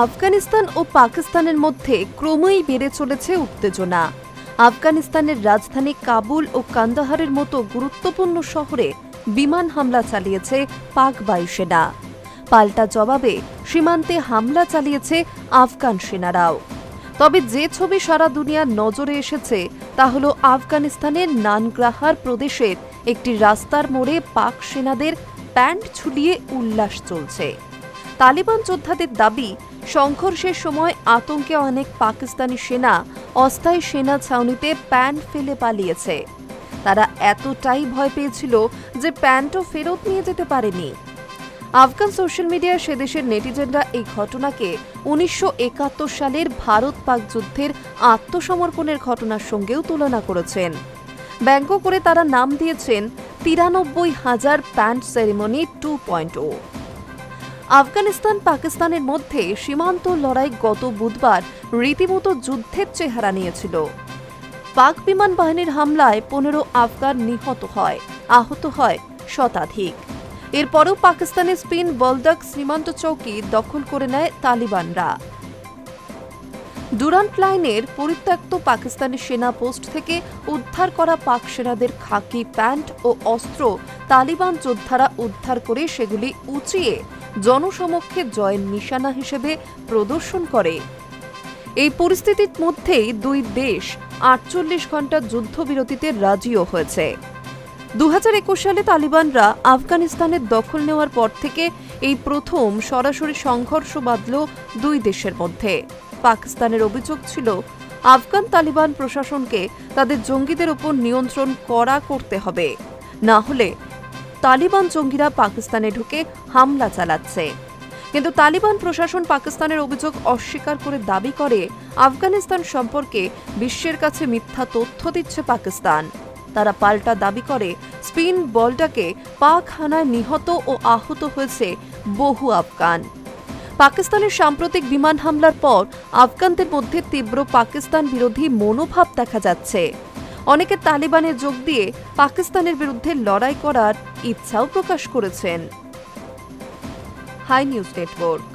আফগানিস্তান ও পাকিস্তানের মধ্যে ক্রমেই বেড়ে চলেছে উত্তেজনা। আফগানিস্তানের রাজধানী কাবুল ও কান্দাহারের মতো গুরুত্বপূর্ণ শহরে বিমান হামলা চালিয়েছে পাক বায়ুসেনা পাল্টা জবাবে সীমান্তে হামলা চালিয়েছে আফগান সেনারাও। তবে যে ছবি সারা দুনিয়ার নজরে এসেছে, তা হল আফগানিস্তানের নানগ্রাহার প্রদেশের একটি রাস্তার মোড়ে পাক সেনাদের প্যান্ট ছুলিয়ে উল্লাস চলছে। তালিবান যোদ্ধাদের দাবি সংঘর্ষের সময় আতঙ্কে অনেক পাকিস্তানি সেনা অস্থায়ী সেনা ছাউনিতে প্যান্ট ফেলে পালিয়েছে। তারা এতটাই ভয় পেয়েছিল যে প্যান্টও ফেরত নিয়ে যেতে পারেনি। আফগান সোশ্যাল মিডিয়ায় সে দেশের নেটিজেনরা এই ঘটনাকে উনিশশো একাত্তর সালের ভারত পাক যুদ্ধের আত্মসমর্পণের ঘটনার সঙ্গেও তুলনা করেছেন। ব্যঙ্গ করে তারা নাম দিয়েছেন তিরানব্বই হাজার প্যান্ট সেরিমনি টু পয়েন্ট ও। আফগানিস্তান পাকিস্তানের মধ্যে সীমান্ত লড়াই গত বুধবার রীতিমতো যুদ্ধের চেহারা নিয়েছিল। পাক বিমান বাহিনীর হামলায় পনেরো আফগান নিহত হয়, আহত হয় শতাধিক। এরপরও পাকিস্তানের স্পিন বলদাক সীমান্ত চৌকি দখল করে নেয় তালিবানরা। ডুরান্ট লাইনের পরিত্যক্ত পাকিস্তানি সেনা পোস্ট থেকে উদ্ধার করা পাক সেনাদের খাকি প্যান্ট ও অস্ত্র তালিবান যোদ্ধারা উদ্ধার করে সেগুলি উঁচিয়ে জনসমক্ষে জয়ের নিশানা হিসেবে প্রদর্শন করে। এই পরিস্থিতির মধ্যেই দুই দেশ আটচল্লিশ ঘণ্টা যুদ্ধবিরতিতে রাজিও হয়েছে। দুহাজার একুশ সালে তালিবানরা আফগানিস্তানের দখল নেওয়ার পর থেকে এই প্রথম সরাসরি সংঘর্ষ বাঁধল দুই দেশের মধ্যে। পাকিস্তানের অভিযোগ ছিল, আফগান তালিবান প্রশাসনকে তাদের জঙ্গিদের উপর নিয়ন্ত্রণ করা করতে হবে। না হলে তালিবান জঙ্গিরা পাকিস্তানে ঢুকে হামলা চালাচ্ছে। কিন্তু তালিবান প্রশাসন পাকিস্তানের অভিযোগ অস্বীকার করে দাবি করে, আফগানিস্তান সম্পর্কে বিশ্বের কাছে মিথ্যা তথ্য দিচ্ছে পাকিস্তান। তারা পাল্টা দাবি করে, স্পিন বলটাকে পাক হানায় নিহত ও আহত হয়েছে বহু আফগান। পাকিস্তানের সাম্প্রতিক বিমান হামলার পর আফগানদের মধ্যে তীব্র পাকিস্তান বিরোধী মনোভাব দেখা যাচ্ছে। অনেকে তালিবানে যোগ দিয়ে পাকিস্তানের বিরুদ্ধে লড়াই করার ইচ্ছাও প্রকাশ করেছেন। Hi news network.